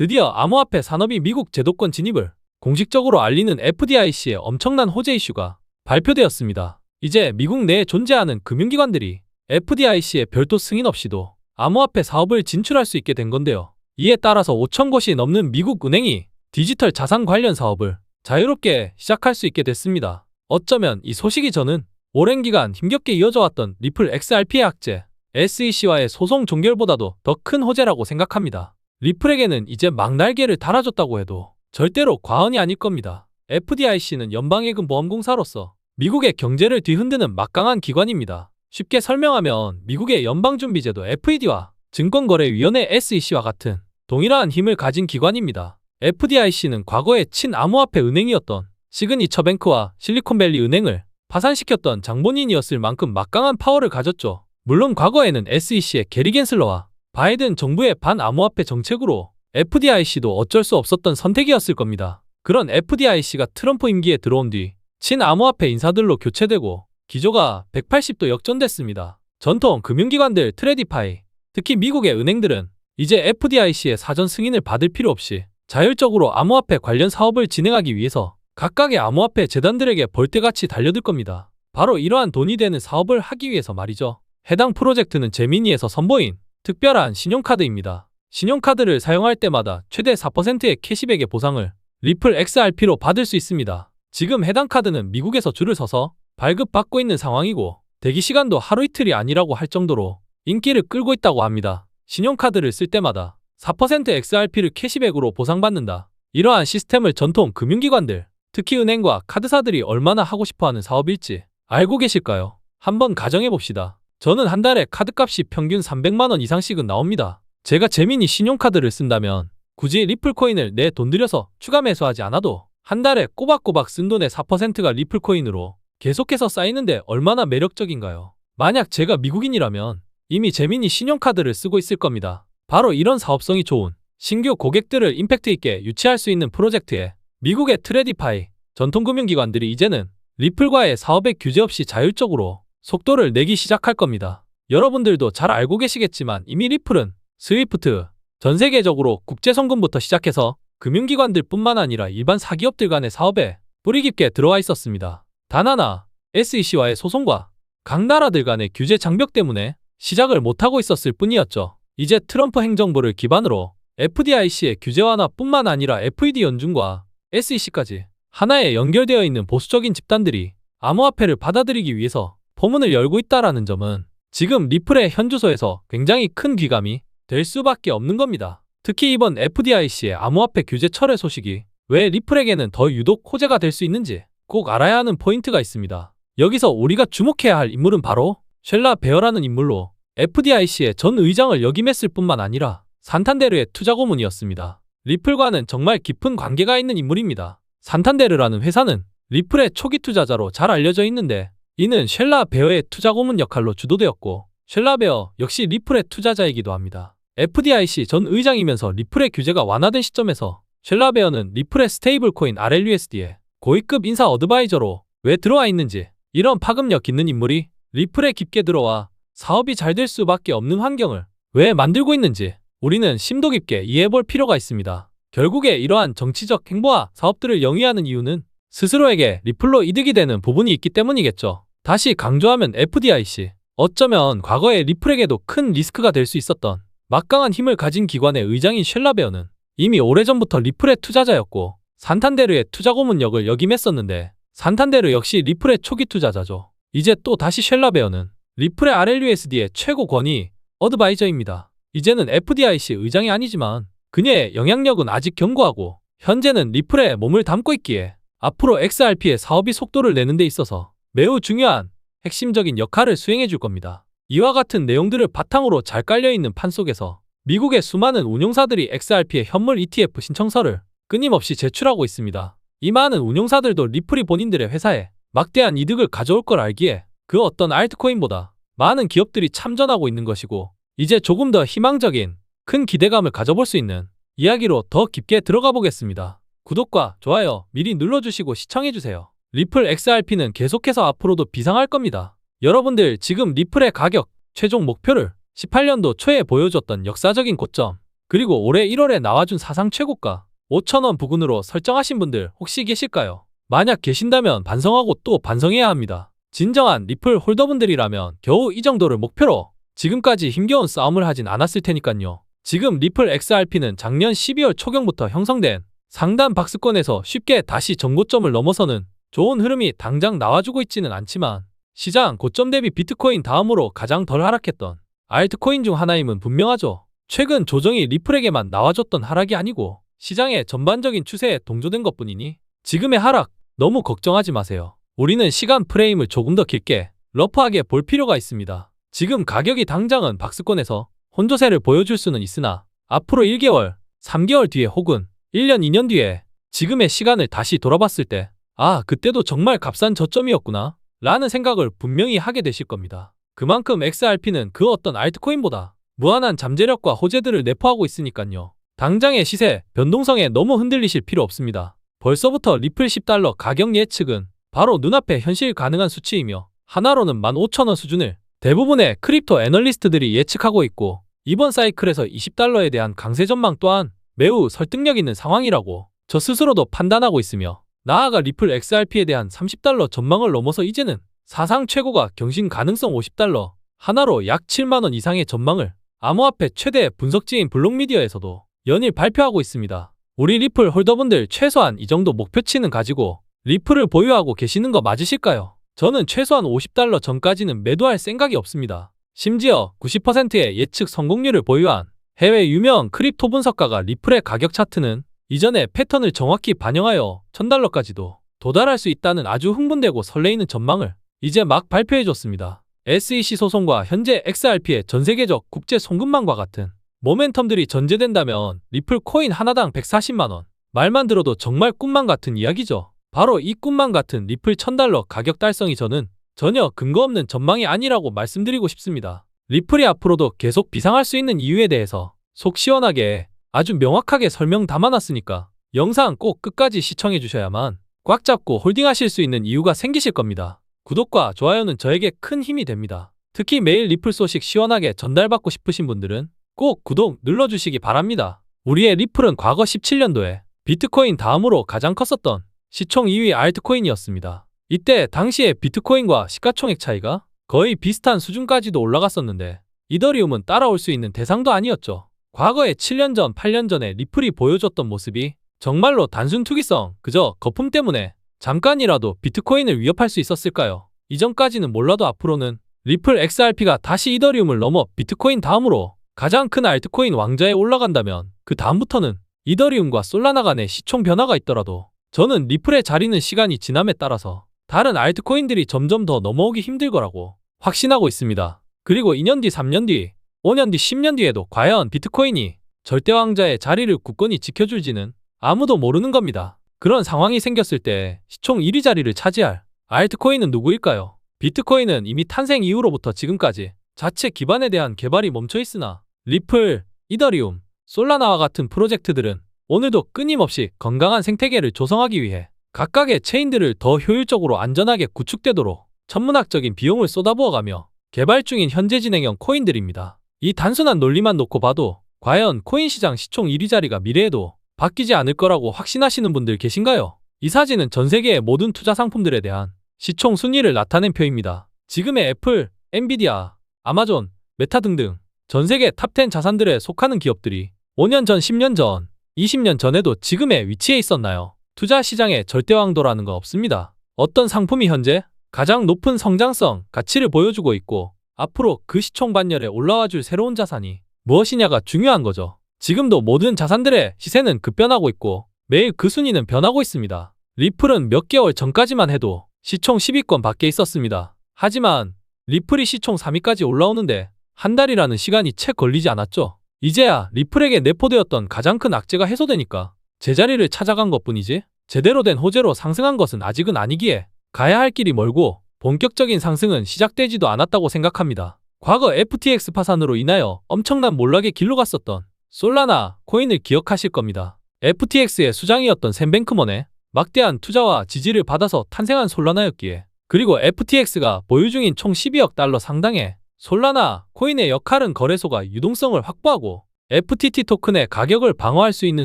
드디어 암호화폐 산업이 미국 제도권 진입을 공식적으로 알리는 FDIC의 엄청난 호재 이슈가 발표되었습니다. 이제 미국 내에 존재하는 금융기관들이 FDIC의 별도 승인 없이도 암호화폐 사업을 진출할 수 있게 된 건데요. 이에 따라서 5천 곳이 넘는 미국 은행이 디지털 자산 관련 사업을 자유롭게 시작할 수 있게 됐습니다. 어쩌면 이 소식이 저는 오랜 기간 힘겹게 이어져 왔던 리플 XRP의 악재, SEC와의 소송 종결보다도 더 큰 호재라고 생각합니다. 리플에게는 이제 막 날개를 달아줬다고 해도 절대로 과언이 아닐 겁니다. FDIC는 연방예금 보험공사로서 미국의 경제를 뒤흔드는 막강한 기관입니다. 쉽게 설명하면 미국의 연방준비제도 FED와 증권거래위원회 SEC와 같은 동일한 힘을 가진 기관입니다. FDIC는 과거의 친암호화폐 은행이었던 시그니처뱅크와 실리콘밸리 은행을 파산시켰던 장본인이었을 만큼 막강한 파워를 가졌죠. 물론 과거에는 SEC의 게리 겐슬러와 바이든 정부의 반암호화폐 정책으로 FDIC도 어쩔 수 없었던 선택이었을 겁니다. 그런 FDIC가 트럼프 임기에 들어온 뒤 친암호화폐 인사들로 교체되고 기조가 180도 역전됐습니다. 전통 금융기관들 트레디파이, 특히 미국의 은행들은 이제 FDIC의 사전 승인을 받을 필요 없이 자율적으로 암호화폐 관련 사업을 진행하기 위해서 각각의 암호화폐 재단들에게 벌떼같이 달려들 겁니다. 바로 이러한 돈이 되는 사업을 하기 위해서 말이죠. 해당 프로젝트는 제미니에서 선보인 특별한 신용카드입니다. 신용카드를 사용할 때마다 최대 4%의 캐시백의 보상을 리플 XRP로 받을 수 있습니다. 지금 해당 카드는 미국에서 줄을 서서 발급받고 있는 상황이고 대기 시간도 하루 이틀이 아니라고 할 정도로 인기를 끌고 있다고 합니다. 신용카드를 쓸 때마다 4% XRP를 캐시백으로 보상받는다. 이러한 시스템을 전통 금융기관들, 특히 은행과 카드사들이 얼마나 하고 싶어하는 사업일지 알고 계실까요? 한번 가정해 봅시다. 저는 한 달에 카드값이 평균 300만 원 이상씩은 나옵니다. 제가 재민이 신용카드를 쓴다면 굳이 리플코인을 내 돈 들여서 추가 매수하지 않아도 한 달에 꼬박꼬박 쓴 돈의 4%가 리플코인으로 계속해서 쌓이는데 얼마나 매력적인가요? 만약 제가 미국인이라면 이미 재민이 신용카드를 쓰고 있을 겁니다. 바로 이런 사업성이 좋은 신규 고객들을 임팩트 있게 유치할 수 있는 프로젝트에 미국의 트레디파이 전통금융기관들이 이제는 리플과의 사업의 규제 없이 자율적으로 속도를 내기 시작할 겁니다. 여러분들도 잘 알고 계시겠지만 이미 리플은 스위프트, 전 세계적으로 국제송금부터 시작해서 금융기관들 뿐만 아니라 일반 사기업들 간의 사업에 뿌리 깊게 들어와 있었습니다. 단 하나, SEC와의 소송과 각 나라들 간의 규제 장벽 때문에 시작을 못하고 있었을 뿐이었죠. 이제 트럼프 행정부를 기반으로 FDIC의 규제 완화뿐만 아니라 FED 연준과 SEC까지 하나에 연결되어 있는 보수적인 집단들이 암호화폐를 받아들이기 위해서 포문을 열고 있다라는 점은 지금 리플의 현 주소에서 굉장히 큰 귀감이 될 수밖에 없는 겁니다. 특히 이번 FDIC의 암호화폐 규제 철회 소식이 왜 리플에게는 더 유독 호재가 될 수 있는지 꼭 알아야 하는 포인트가 있습니다. 여기서 우리가 주목해야 할 인물은 바로 쉘라 베어라는 인물로 FDIC의 전 의장을 역임했을 뿐만 아니라 산탄데르의 투자 고문이었습니다. 리플과는 정말 깊은 관계가 있는 인물입니다. 산탄데르라는 회사는 리플의 초기 투자자로 잘 알려져 있는데 이는 쉘라 베어의 투자 고문 역할로 주도되었고 쉘라 베어 역시 리플의 투자자이기도 합니다. FDIC 전 의장이면서 리플의 규제가 완화된 시점에서 쉘라 베어는 리플의 스테이블 코인 RLUSD에 고위급 인사 어드바이저로 왜 들어와 있는지 이런 파급력 있는 인물이 리플에 깊게 들어와 사업이 잘 될 수밖에 없는 환경을 왜 만들고 있는지 우리는 심도 깊게 이해해 볼 필요가 있습니다. 결국에 이러한 정치적 행보와 사업들을 영위하는 이유는 스스로에게 리플로 이득이 되는 부분이 있기 때문이겠죠. 다시 강조하면 FDIC. 어쩌면 과거에 리플에게도 큰 리스크가 될 수 있었던 막강한 힘을 가진 기관의 의장인 쉘라베어는 이미 오래전부터 리플의 투자자였고 산탄데르의 투자 고문역을 역임했었는데 산탄데르 역시 리플의 초기 투자자죠. 이제 또 다시 쉘라베어는 리플의 RLUSD의 최고 권위 어드바이저입니다. 이제는 FDIC 의장이 아니지만 그녀의 영향력은 아직 견고하고 현재는 리플에 몸을 담고 있기에 앞으로 XRP의 사업이 속도를 내는 데 있어서 매우 중요한 핵심적인 역할을 수행해 줄 겁니다. 이와 같은 내용들을 바탕으로 잘 깔려있는 판 속에서 미국의 수많은 운용사들이 XRP의 현물 ETF 신청서를 끊임없이 제출하고 있습니다. 이 많은 운용사들도 리플이 본인들의 회사에 막대한 이득을 가져올 걸 알기에 그 어떤 알트코인보다 많은 기업들이 참전하고 있는 것이고 이제 조금 더 희망적인 큰 기대감을 가져볼 수 있는 이야기로 더 깊게 들어가 보겠습니다. 구독과 좋아요 미리 눌러주시고 시청해주세요. 리플 XRP는 계속해서 앞으로도 비상할 겁니다. 여러분들 지금 리플의 가격 최종 목표를 18년도 초에 보여줬던 역사적인 고점 그리고 올해 1월에 나와준 사상 최고가 5천원 부근으로 설정하신 분들 혹시 계실까요? 만약 계신다면 반성하고 또 반성해야 합니다. 진정한 리플 홀더분들이라면 겨우 이 정도를 목표로 지금까지 힘겨운 싸움을 하진 않았을 테니까요. 지금 리플 XRP는 작년 12월 초경부터 형성된 상단 박스권에서 쉽게 다시 정고점을 넘어서는 좋은 흐름이 당장 나와주고 있지는 않지만 시장 고점 대비 비트코인 다음으로 가장 덜 하락했던 알트코인 중 하나임은 분명하죠. 최근 조정이 리플에게만 나와줬던 하락이 아니고 시장의 전반적인 추세에 동조된 것 뿐이니 지금의 하락 너무 걱정하지 마세요. 우리는 시간 프레임을 조금 더 길게 러프하게 볼 필요가 있습니다. 지금 가격이 당장은 박스권에서 혼조세를 보여줄 수는 있으나 앞으로 1개월, 3개월 뒤에 혹은 1년, 2년 뒤에 지금의 시간을 다시 돌아봤을 때 아, 그때도 정말 값싼 저점이었구나 라는 생각을 분명히 하게 되실 겁니다. 그만큼 XRP는 그 어떤 알트코인보다 무한한 잠재력과 호재들을 내포하고 있으니까요. 당장의 시세, 변동성에 너무 흔들리실 필요 없습니다. 벌써부터 리플 10달러 가격 예측은 바로 눈앞에 현실 가능한 수치이며 하나로는 15,000원 수준을 대부분의 크립토 애널리스트들이 예측하고 있고 이번 사이클에서 20달러에 대한 강세 전망 또한 매우 설득력 있는 상황이라고 저 스스로도 판단하고 있으며 나아가 리플 XRP에 대한 30달러 전망을 넘어서 이제는 사상 최고가 경신 가능성 50달러 하나로 약 7만원 이상의 전망을 암호화폐 최대 분석지인 블록미디어에서도 연일 발표하고 있습니다. 우리 리플 홀더분들 최소한 이 정도 목표치는 가지고 리플을 보유하고 계시는 거 맞으실까요? 저는 최소한 50달러 전까지는 매도할 생각이 없습니다. 심지어 90%의 예측 성공률을 보유한 해외 유명 크립토 분석가가 리플의 가격 차트는 이전의 패턴을 정확히 반영하여 1000달러까지도 도달할 수 있다는 아주 흥분되고 설레이는 전망을 이제 막 발표해줬습니다. SEC 소송과 현재 XRP의 전 세계적 국제 송금망과 같은 모멘텀들이 전제된다면 리플 코인 하나당 140만원. 말만 들어도 정말 꿈만 같은 이야기죠. 바로 이 꿈만 같은 리플 1000달러 가격 달성이 저는 전혀 근거 없는 전망이 아니라고 말씀드리고 싶습니다. 리플이 앞으로도 계속 비상할 수 있는 이유에 대해서 속 시원하게 아주 명확하게 설명 담아놨으니까 영상 꼭 끝까지 시청해 주셔야만 꽉 잡고 홀딩하실 수 있는 이유가 생기실 겁니다. 구독과 좋아요는 저에게 큰 힘이 됩니다. 특히 매일 리플 소식 시원하게 전달받고 싶으신 분들은 꼭 구독 눌러주시기 바랍니다. 우리의 리플은 과거 17년도에 비트코인 다음으로 가장 컸었던 시총 2위 알트코인이었습니다. 이때 당시의 비트코인과 시가총액 차이가 거의 비슷한 수준까지도 올라갔었는데 이더리움은 따라올 수 있는 대상도 아니었죠. 과거에 7년 전, 8년 전에 리플이 보여줬던 모습이 정말로 단순 투기성, 그저 거품 때문에 잠깐이라도 비트코인을 위협할 수 있었을까요? 이전까지는 몰라도 앞으로는 리플 XRP가 다시 이더리움을 넘어 비트코인 다음으로 가장 큰 알트코인 왕좌에 올라간다면 그 다음부터는 이더리움과 솔라나 간의 시총 변화가 있더라도 저는 리플의 자리는 시간이 지남에 따라서 다른 알트코인들이 점점 더 넘어오기 힘들 거라고 확신하고 있습니다. 그리고 2년 뒤, 3년 뒤, 5년 뒤, 10년 뒤에도 과연 비트코인이 절대 왕자의 자리를 굳건히 지켜줄지는 아무도 모르는 겁니다. 그런 상황이 생겼을 때 시총 1위 자리를 차지할 알트코인은 누구일까요? 비트코인은 이미 탄생 이후로부터 지금까지 자체 기반에 대한 개발이 멈춰 있으나 리플, 이더리움, 솔라나와 같은 프로젝트들은 오늘도 끊임없이 건강한 생태계를 조성하기 위해 각각의 체인들을 더 효율적으로 안전하게 구축되도록 천문학적인 비용을 쏟아부어가며 개발 중인 현재 진행형 코인들입니다. 이 단순한 논리만 놓고 봐도 과연 코인 시장 시총 1위 자리가 미래에도 바뀌지 않을 거라고 확신하시는 분들 계신가요? 이 사진은 전 세계의 모든 투자 상품들에 대한 시총 순위를 나타낸 표입니다. 지금의 애플, 엔비디아, 아마존, 메타 등등 전 세계 탑10 자산들에 속하는 기업들이 5년 전, 10년 전, 20년 전에도 지금의 위치에 있었나요? 투자 시장의 절대왕도라는 거 없습니다. 어떤 상품이 현재 가장 높은 성장성, 가치를 보여주고 있고 앞으로 그 시총 반열에 올라와 줄 새로운 자산이 무엇이냐가 중요한 거죠. 지금도 모든 자산들의 시세는 급변하고 있고 매일 그 순위는 변하고 있습니다. 리플은 몇 개월 전까지만 해도 시총 10위권 밖에 있었습니다. 하지만 리플이 시총 3위까지 올라오는데 한 달이라는 시간이 채 걸리지 않았죠. 이제야 리플에게 내포되었던 가장 큰 악재가 해소되니까 제자리를 찾아간 것 뿐이지 제대로 된 호재로 상승한 것은 아직은 아니기에 가야 할 길이 멀고 본격적인 상승은 시작되지도 않았다고 생각합니다. 과거 FTX 파산으로 인하여 엄청난 몰락의 길로 갔었던 솔라나 코인을 기억하실 겁니다. FTX의 수장이었던 샘 뱅크먼의 막대한 투자와 지지를 받아서 탄생한 솔라나였기에 그리고 FTX가 보유 중인 총 12억 달러 상당의 솔라나 코인의 역할은 거래소가 유동성을 확보하고 FTT 토큰의 가격을 방어할 수 있는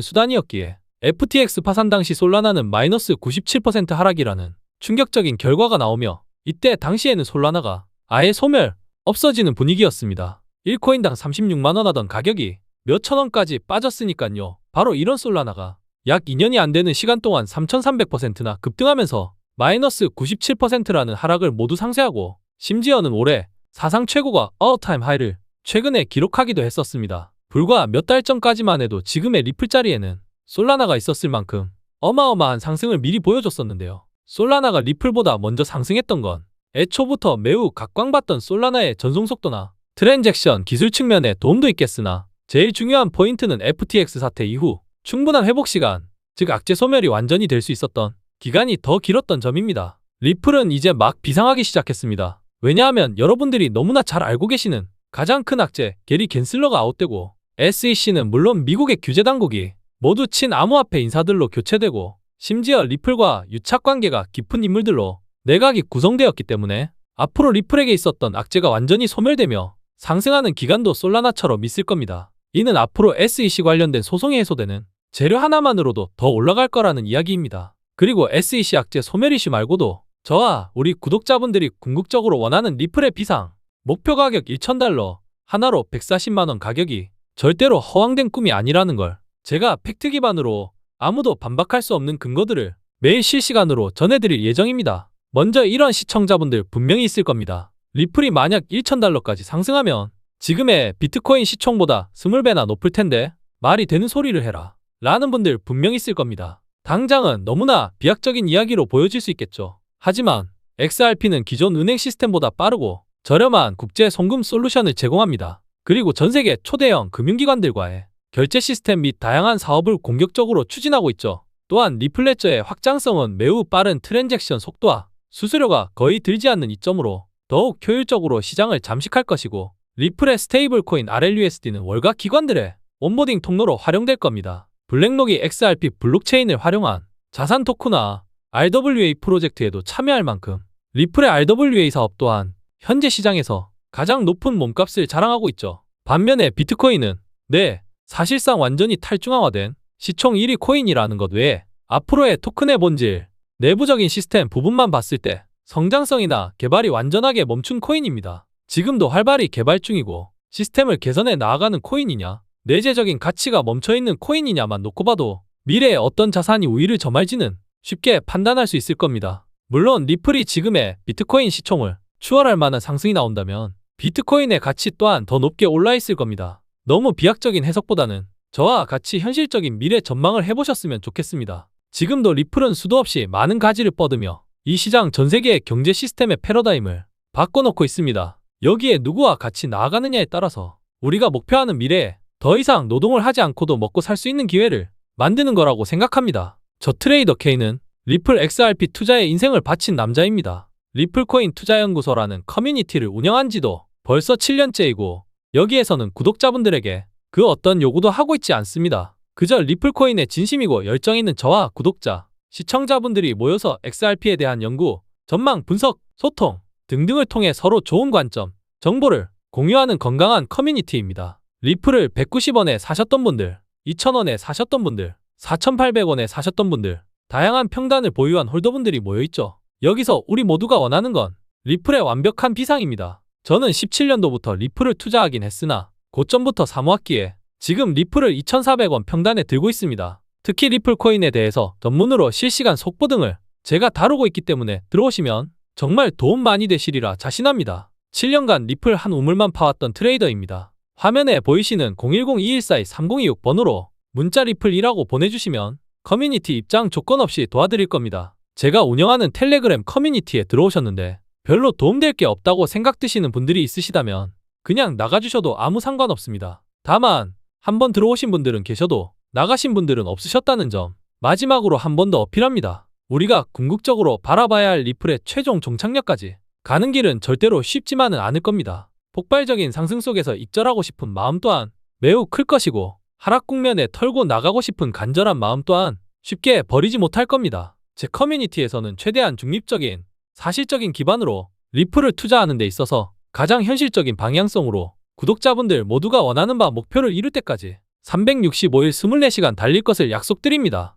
수단이었기에 FTX 파산 당시 솔라나는 마이너스 97% 하락이라는 충격적인 결과가 나오며 이때 당시에는 솔라나가 아예 소멸, 없어지는 분위기였습니다. 1코인당 36만원 하던 가격이 몇천 원까지 빠졌으니까요. 바로 이런 솔라나가 약 2년이 안 되는 시간 동안 3,300%나 급등하면서 마이너스 97%라는 하락을 모두 상쇄하고 심지어는 올해 사상 최고가 어타임 하이를 최근에 기록하기도 했었습니다. 불과 몇 달 전까지만 해도 지금의 리플 자리에는 솔라나가 있었을 만큼 어마어마한 상승을 미리 보여줬었는데요. 솔라나가 리플보다 먼저 상승했던 건 애초부터 매우 각광받던 솔라나의 전송 속도나 트랜잭션 기술 측면에 도움도 있겠으나 제일 중요한 포인트는 FTX 사태 이후 충분한 회복 시간, 즉 악재 소멸이 완전히 될 수 있었던 기간이 더 길었던 점입니다. 리플은 이제 막 비상하기 시작했습니다. 왜냐하면 여러분들이 너무나 잘 알고 계시는 가장 큰 악재 게리 겐슬러가 아웃되고 SEC는 물론 미국의 규제 당국이 모두 친암호화폐 인사들로 교체되고 심지어 리플과 유착 관계가 깊은 인물들로 내각이 구성되었기 때문에 앞으로 리플에게 있었던 악재가 완전히 소멸되며 상승하는 기간도 솔라나처럼 있을 겁니다. 이는 앞으로 SEC 관련된 소송이 해소되는 재료 하나만으로도 더 올라갈 거라는 이야기입니다. 그리고 SEC 악재 소멸 이슈 말고도 저와 우리 구독자분들이 궁극적으로 원하는 리플의 비상 목표 가격 1,000달러 하나로 140만원 가격이 절대로 허황된 꿈이 아니라는 걸 제가 팩트 기반으로 아무도 반박할 수 없는 근거들을 매일 실시간으로 전해드릴 예정입니다. 먼저 이런 시청자분들 분명히 있을 겁니다. 리플이 만약 1,000달러까지 상승하면 지금의 비트코인 시총보다 20배나 높을 텐데 말이 되는 소리를 해라. 라는 분들 분명히 있을 겁니다. 당장은 너무나 비약적인 이야기로 보여질 수 있겠죠. 하지만 XRP는 기존 은행 시스템보다 빠르고 저렴한 국제 송금 솔루션을 제공합니다. 그리고 전 세계 초대형 금융기관들과의 결제 시스템 및 다양한 사업을 공격적으로 추진하고 있죠. 또한 리플레저의 확장성은 매우 빠른 트랜잭션 속도와 수수료가 거의 들지 않는 이점으로 더욱 효율적으로 시장을 잠식할 것이고 리플의 스테이블 코인 RLUSD는 월가 기관들의 온보딩 통로로 활용될 겁니다. 블랙록이 XRP 블록체인을 활용한 자산 토크나 RWA 프로젝트에도 참여할 만큼 리플의 RWA 사업 또한 현재 시장에서 가장 높은 몸값을 자랑하고 있죠. 반면에 비트코인은 네, 사실상 완전히 탈중앙화된 시총 1위 코인이라는 것 외에 앞으로의 토큰의 본질, 내부적인 시스템 부분만 봤을 때 성장성이나 개발이 완전하게 멈춘 코인입니다. 지금도 활발히 개발 중이고 시스템을 개선해 나아가는 코인이냐, 내재적인 가치가 멈춰있는 코인이냐만 놓고 봐도 미래에 어떤 자산이 우위를 점할지는 쉽게 판단할 수 있을 겁니다. 물론 리플이 지금의 비트코인 시총을 추월할 만한 상승이 나온다면 비트코인의 가치 또한 더 높게 올라 있을 겁니다. 너무 비약적인 해석보다는 저와 같이 현실적인 미래 전망을 해보셨으면 좋겠습니다. 지금도 리플은 수도 없이 많은 가지를 뻗으며 이 시장 전 세계의 경제 시스템의 패러다임을 바꿔놓고 있습니다. 여기에 누구와 같이 나아가느냐에 따라서 우리가 목표하는 미래에 더 이상 노동을 하지 않고도 먹고 살 수 있는 기회를 만드는 거라고 생각합니다. 저 트레이더 K는 리플 XRP 투자에 인생을 바친 남자입니다. 리플코인 투자연구소라는 커뮤니티를 운영한 지도 벌써 7년째이고 여기에서는 구독자분들에게 그 어떤 요구도 하고 있지 않습니다. 그저 리플코인에 진심이고 열정 있는 저와 구독자, 시청자분들이 모여서 XRP에 대한 연구, 전망, 분석, 소통 등등을 통해 서로 좋은 관점, 정보를 공유하는 건강한 커뮤니티입니다. 리플을 190원에 사셨던 분들, 2,000원에 사셨던 분들, 4,800원에 사셨던 분들, 다양한 평단을 보유한 홀더분들이 모여있죠. 여기서 우리 모두가 원하는 건 리플의 완벽한 비상입니다. 저는 17년도부터 리플을 투자하긴 했으나 고점부터 사모았기에 지금 리플을 2,400원 평단에 들고 있습니다. 특히 리플 코인에 대해서 전문으로 실시간 속보 등을 제가 다루고 있기 때문에 들어오시면 정말 도움 많이 되시리라 자신합니다. 7년간 리플 한 우물만 파왔던 트레이더입니다. 화면에 보이시는 010-2142-3026 번호로 문자 리플이라고 보내주시면 커뮤니티 입장 조건 없이 도와드릴 겁니다. 제가 운영하는 텔레그램 커뮤니티에 들어오셨는데 별로 도움될 게 없다고 생각드시는 분들이 있으시다면 그냥 나가주셔도 아무 상관없습니다. 다만 한번 들어오신 분들은 계셔도 나가신 분들은 없으셨다는 점 마지막으로 한 번 더 어필합니다. 우리가 궁극적으로 바라봐야 할 리플의 최종 종착역까지 가는 길은 절대로 쉽지만은 않을 겁니다. 폭발적인 상승 속에서 익절하고 싶은 마음 또한 매우 클 것이고 하락 국면에 털고 나가고 싶은 간절한 마음 또한 쉽게 버리지 못할 겁니다. 제 커뮤니티에서는 최대한 중립적인 사실적인 기반으로 리플을 투자하는 데 있어서 가장 현실적인 방향성으로 구독자분들 모두가 원하는 바 목표를 이룰 때까지 365일 24시간 달릴 것을 약속드립니다.